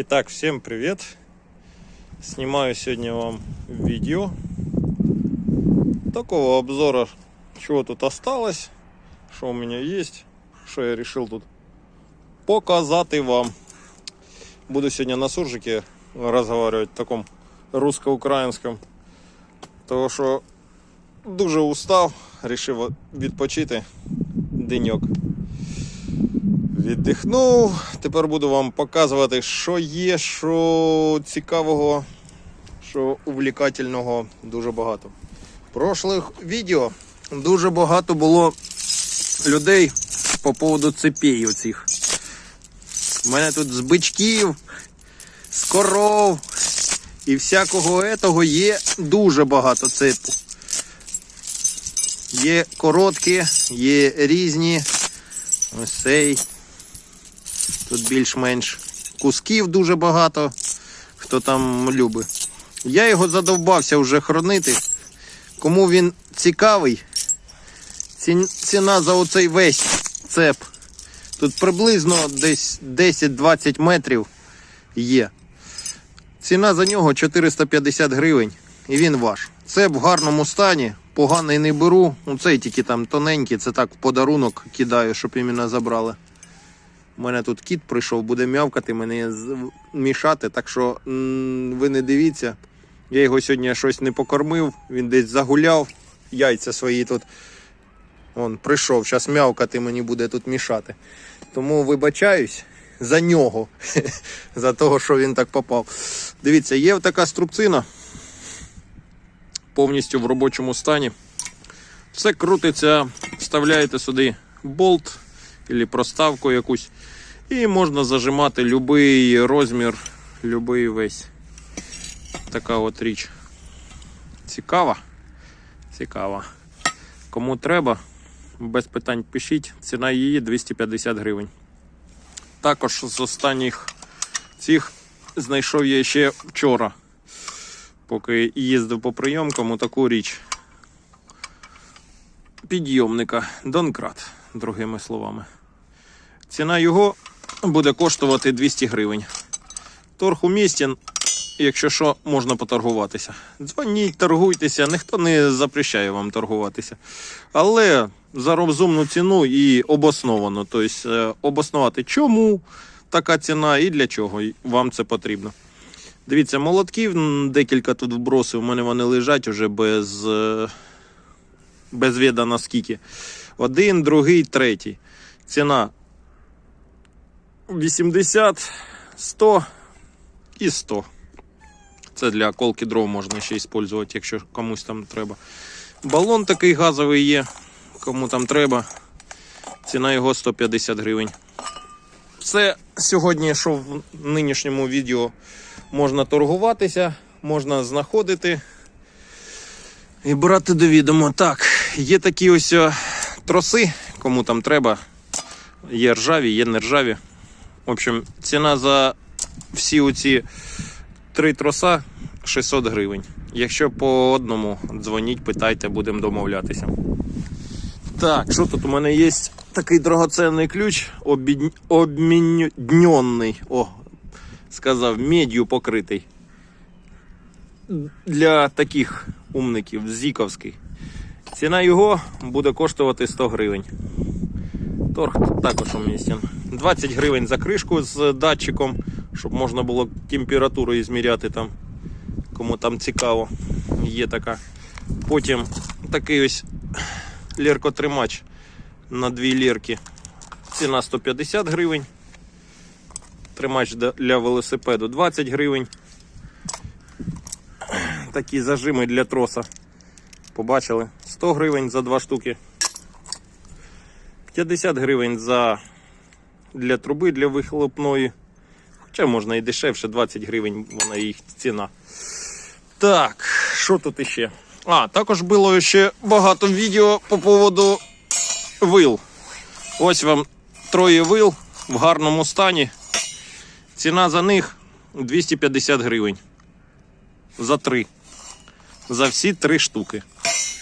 Итак, всем привет! Снимаю сегодня вам видео такого обзора, чего тут осталось, что у меня есть, что я решил тут показать и вам. Буду сегодня на суржике разговаривать в таком русско-українському, того що дуже устав, рішив відпочити деньок. Віддихнув. Тепер буду вам показувати, що є, що цікавого, що увлікательного дуже багато. В прошлих відео дуже багато було людей по поводу цепей оцих. У мене тут з бичків, з коров і всякого етого є дуже багато цепу. Є короткі, є різні. Ось цей. Тут більш-менш кусків дуже багато, хто там любить. Я його задовбався вже хронити. Кому він цікавий, ціна за оцей весь цеп. Тут приблизно десь 10-20 метрів є. Ціна за нього 450 гривень. І він ваш. Це в гарному стані. Поганий не беру. Ну, цей тільки там тоненький, це так в подарунок кидаю, щоб іменно забрали. У мене тут кіт прийшов, буде м'явкати, мене мішати, так що ви не дивіться. Я його сьогодні щось не покормив, він десь загуляв, яйця свої тут. Он прийшов, зараз м'явкати мені буде тут мішати. Тому вибачаюсь за нього, за того, що він так попав. Дивіться, є така струбцина повністю в робочому стані. Все крутиться, вставляєте сюди болт або проставку якусь. І можна зажимати будь-який розмір, будь-який весь. Така от річ. Цікава. Цікава. Кому треба, без питань пишіть. Ціна її 250 гривень. Також з останніх цих знайшов я ще вчора, поки їздив по прийомкам, таку річ. Підйомника Донкрат, другими словами. Ціна його буде коштувати 200 гривень. Торг умістен, якщо що, можна поторгуватися. Дзвоніть, торгуйтеся, ніхто не запрещає вам торгуватися. Але за розумну ціну і обосновано. Тобто е, обоснувати, чому така ціна і для чого вам це потрібно. Дивіться, молотків декілька тут вбросив. У мене вони лежать уже без, е, без віда наскільки. Один, другий, третій. Ціна 80, 100 і 100. Це для колки дров можна ще використовувати, якщо комусь там треба. Балон такий газовий є, кому там треба. Ціна його 150 гривень. Все сьогодні, що в нинішньому відео можна торгуватися, можна знаходити і брати до відома. Так, є такі ось е, троси, кому там треба. Є ржаві, є не ржаві. В общем, ціна за всі оці три троса 600 гривень. Якщо по одному дзвоніть, питайте, будемо домовлятися. Так, що тут у мене є такий драгоценний ключ, обід... О, сказав, медью покритий. Для таких умників, зіковський. Ціна його буде коштувати 100 гривень. Торг також умістен. 20 гривень за кришку з датчиком, щоб можна було температуру ізміряти там, кому там цікаво. Є така. Потім такий ось ліркотримач на дві лірки. Ціна 150 гривень. Тримач для велосипеду 20 гривень. Такі зажими для троса. Побачили? 100 гривень за два штуки. 50 гривень за для труби для вихлопної. Хоча можна і дешевше, 20 гривень вона їх ціна. Так, що тут іще? А, також було ще багато відео по поводу вил. Ось вам троє вил в гарному стані. Ціна за них 250 гривень. За три. За всі три штуки.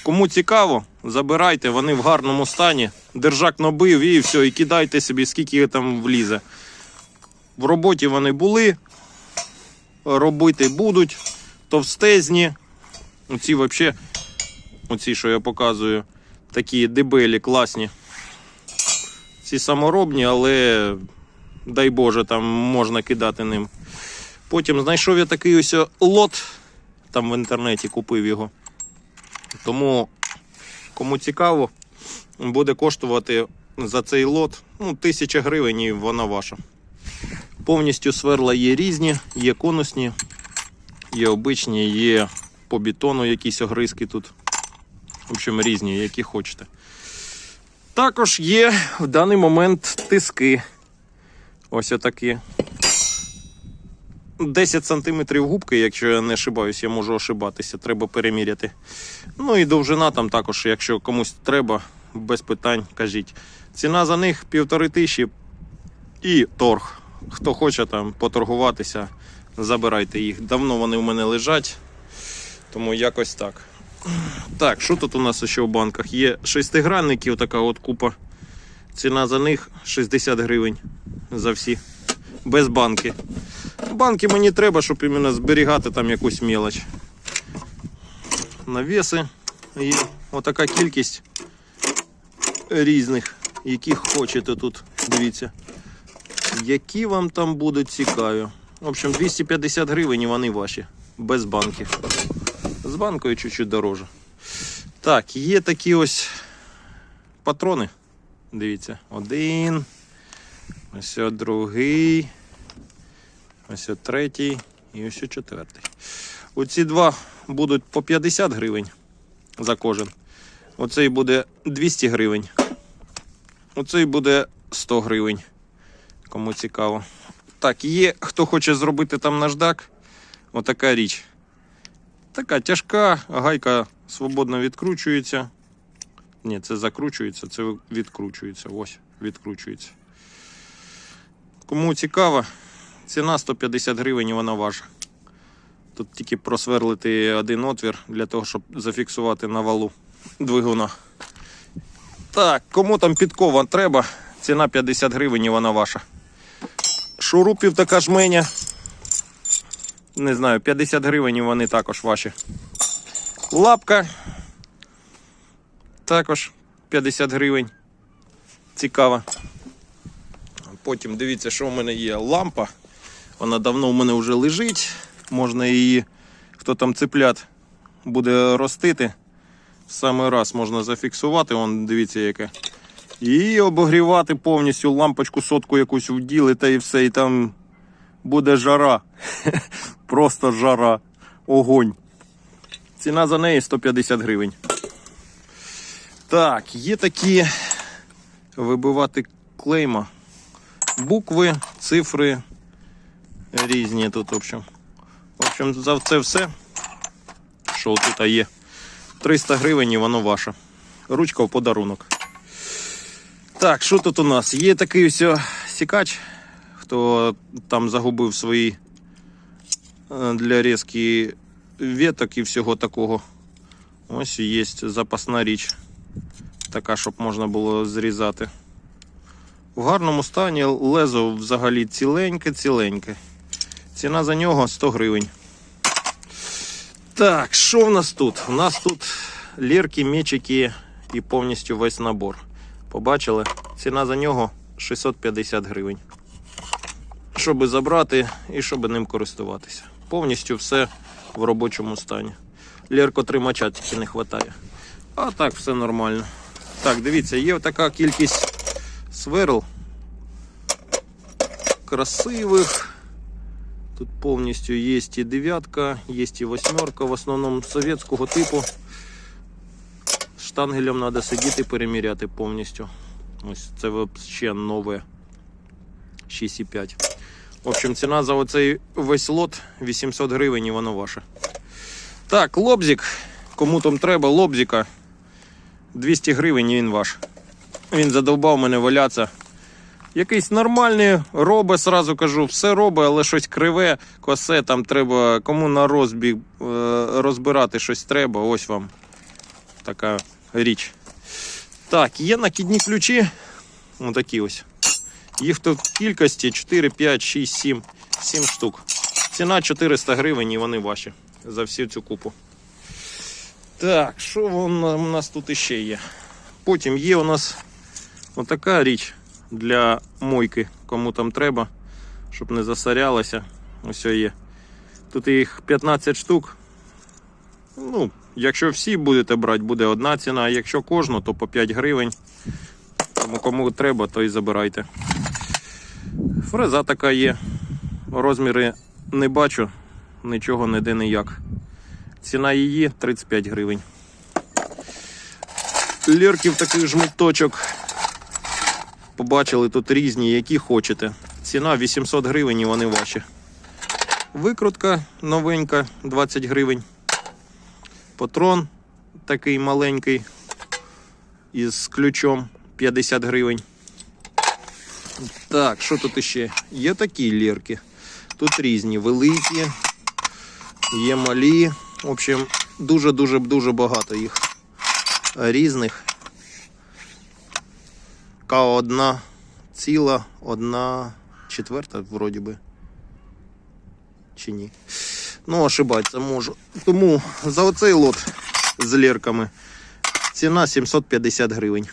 Кому цікаво, забирайте, вони в гарному стані. Держак набив і все, і кидайте собі, скільки там влізе. В роботі вони були, робити будуть. Товстезні. Оці взагалі, оці, що я показую, такі дебелі, класні. Ці саморобні, але дай Боже, там можна кидати ним. Потім знайшов я такий ось лот, там в інтернеті купив його. Тому, кому цікаво, буде коштувати за цей лот ну, тисяча гривень і вона ваша. Повністю сверла є різні, є конусні, є обичні, є по бетону якісь огризки тут. В общем, різні, які хочете. Також є в даний момент тиски. Ось отакі. 10 см губки, якщо я не ошибаюсь, я можу ошибатися, треба переміряти. Ну і довжина там також, якщо комусь треба, без питань кажіть. Ціна за них півтори тисячі і торг. Хто хоче там поторгуватися, забирайте їх. Давно вони у мене лежать, тому якось так. Так, що тут у нас ще в банках? Є шестигранники, така от купа. Ціна за них 60 гривень за всі. Без банки. Банки мені треба, щоб іменно зберігати там якусь мелоч. Навіси є отака кількість різних, яких хочете тут. Дивіться. Які вам там будуть цікаві. В общем, 250 гривень і вони ваші. Без банки. З банкою чуть-чуть дороже. Так, є такі ось патрони. Дивіться, один. Ось другий. Ось третій і ось четвертий. Оці два будуть по 50 гривень за кожен. Оцей буде 200 гривень. Оцей буде 100 гривень. Кому цікаво. Так, є, хто хоче зробити там наждак. Отака річ. Така тяжка, гайка свободно відкручується. Ні, це закручується, це відкручується. Ось, відкручується. Кому цікаво, ціна 150 гривень вона ваша. Тут тільки просверлити один отвір для того, щоб зафіксувати на валу двигуна. Так, кому там підкова треба, ціна 50 гривень і вона ваша. Шурупів така жменя. Не знаю, 50 гривень і вони також ваші. Лапка. Також 50 гривень. Цікаво. Потім дивіться, що в мене є лампа. Вона давно в мене вже лежить. Можна її, хто там цеплят буде ростити. В самий раз можна зафіксувати, вон дивіться яке. І обогрівати повністю лампочку сотку якусь вділи та і все, і там буде жара. Просто жара. Огонь. Ціна за неї 150 гривень. Так, є такі вибивати клейма. Букви, цифри різні тут, в общем. В общем, за це все, що тут є. 300 гривень і воно ваше. Ручка в подарунок. Так, що тут у нас? Є такий ось сікач, хто там загубив свої е, для різки веток і всього такого. Ось є запасна річ. Така, щоб можна було зрізати. В гарному стані лезо взагалі ціленьке-ціленьке. Ціна за нього 100 гривень. Так, що в нас тут? У нас тут лірки, мечики і повністю весь набор. Побачили? Ціна за нього 650 гривень. Щоб забрати і щоб ним користуватися. Повністю все в робочому стані. Ліркотримача тільки не вистачає. А так все нормально. Так, дивіться, є така кількість сверл. Красивих. Тут повністю є і дев'ятка, є і восьмерка, в основному совєтського типу. Штангелем треба сидіти переміряти повністю. Ось це ще нове 6,5. В общем, ціна за оцей весь лот 800 гривень і воно ваше. Так, лобзик. Кому там треба, лобзика. 200 гривень і він ваш. Він задовбав мене валятися. Якийсь нормальний робить, сразу кажу, все робить, але щось криве, косе, там треба, кому на розбіг е, розбирати щось треба, ось вам така річ. Так, є накидні ключі. Отакі ось. Їх тут в кількості 4, 5, 6, 7, 7 штук. Ціна 400 гривень і вони ваші за всю цю купу. Так, що у нас тут іще є? Потім є у нас отака річ для мойки, кому там треба, щоб не засорялося. Ось є. Тут їх 15 штук. Ну, якщо всі будете брати, буде одна ціна, а якщо кожну, то по 5 гривень. Тому кому треба, то і забирайте. Фреза така є. Розміри не бачу, нічого ніде ніяк. Ціна її 35 гривень. Лірків таких жмуточок. Побачили тут різні, які хочете. Ціна 800 гривень і вони ваші. Викрутка новенька 20 гривень. Патрон такий маленький із ключом 50 гривень. Так, що тут іще? Є такі лірки. Тут різні, великі, є малі. В общем, дуже-дуже дуже багато їх різних. К одна ціла, одна четверта, вроді би. Чи ні? Ну, ошибатися можу. Тому за оцей лот з лірками ціна 750 гривень.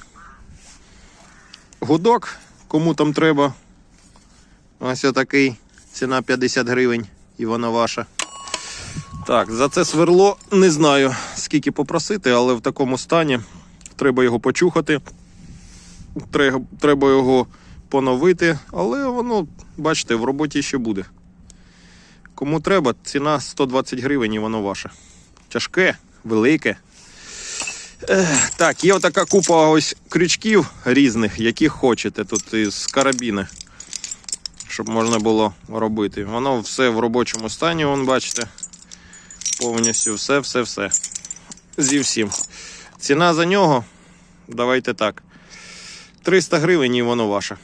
Гудок, кому там треба. Ось такий. Ціна 50 гривень і вона ваша. Так, за це сверло не знаю скільки попросити, але в такому стані треба його почухати. Треба, його поновити, але воно, бачите, в роботі ще буде. Кому треба, ціна 120 гривень і воно ваше. Тяжке, велике. Так, є отака купа ось крючків різних, яких хочете тут із карабіни, щоб можна було робити. Воно все в робочому стані, вон бачите. Повністю все, все, все. Зі всім. Ціна за нього, давайте так. 300 гривень і воно ваше.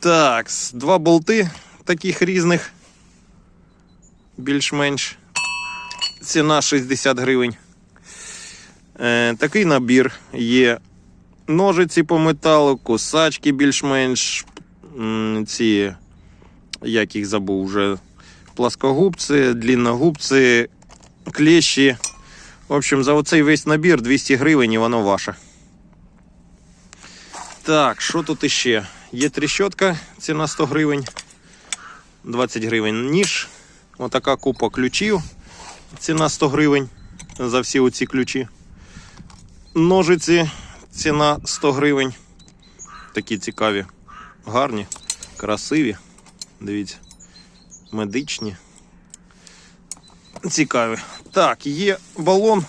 Так, два болти таких різних. Більш-менш. Ціна 60 гривень. Е, такий набір є ножиці по металу, косачки більш-менш. Ці, як їх забув вже. Пласкогубці, длинногубці, клещі. В общем, за оцей весь набір 200 гривень і воно ваше. Так, що тут іще? Є тріщотка, ціна 100 гривень. 20 гривень ніж. Отака купа ключів. Ціна 100 гривень за всі оці ключі. Ножиці, ціна 100 гривень. Такі цікаві, гарні, красиві. Дивіться, медичні. Цікаві. Так, є балон.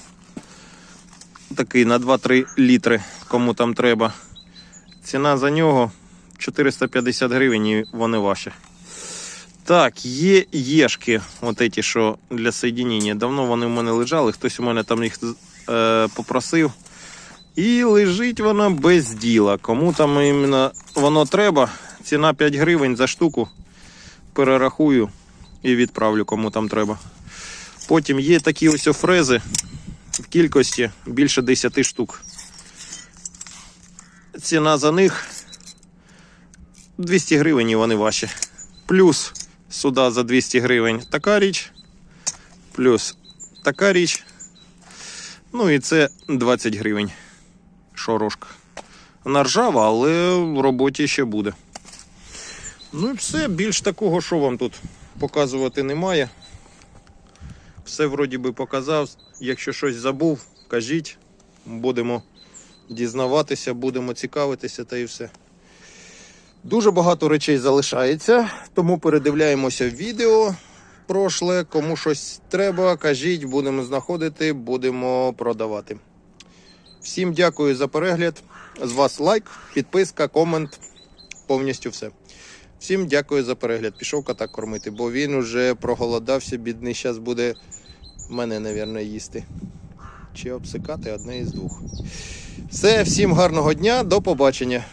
Такий на 2-3 літри, кому там треба. Ціна за нього 450 гривень і вони ваші. Так, є єшки, от ті, що для соєдінення. Давно вони в мене лежали, хтось у мене там їх е, попросив. І лежить вона без діла. Кому там іменно воно треба, ціна 5 гривень за штуку. Перерахую і відправлю, кому там треба. Потім є такі ось фрези в кількості більше 10 штук. Ціна за них 200 гривень і вони ваші. Плюс сюди за 200 гривень така річ. Плюс така річ. Ну і це 20 гривень. Шорошка. Вона ржава, але в роботі ще буде. Ну і все, більш такого, що вам тут показувати немає. Все вроді би показав. Якщо щось забув, кажіть. Будемо дізнаватися, будемо цікавитися та і все. Дуже багато речей залишається, тому передивляємося відео прошле. Кому щось треба, кажіть, будемо знаходити, будемо продавати. Всім дякую за перегляд. З вас лайк, підписка, комент. Повністю все. Всім дякую за перегляд. Пішов кота кормити, бо він уже проголодався, бідний. Зараз буде мене, мабуть, їсти. Чи обсикати одне із двох. Все, всім гарного дня, до побачення.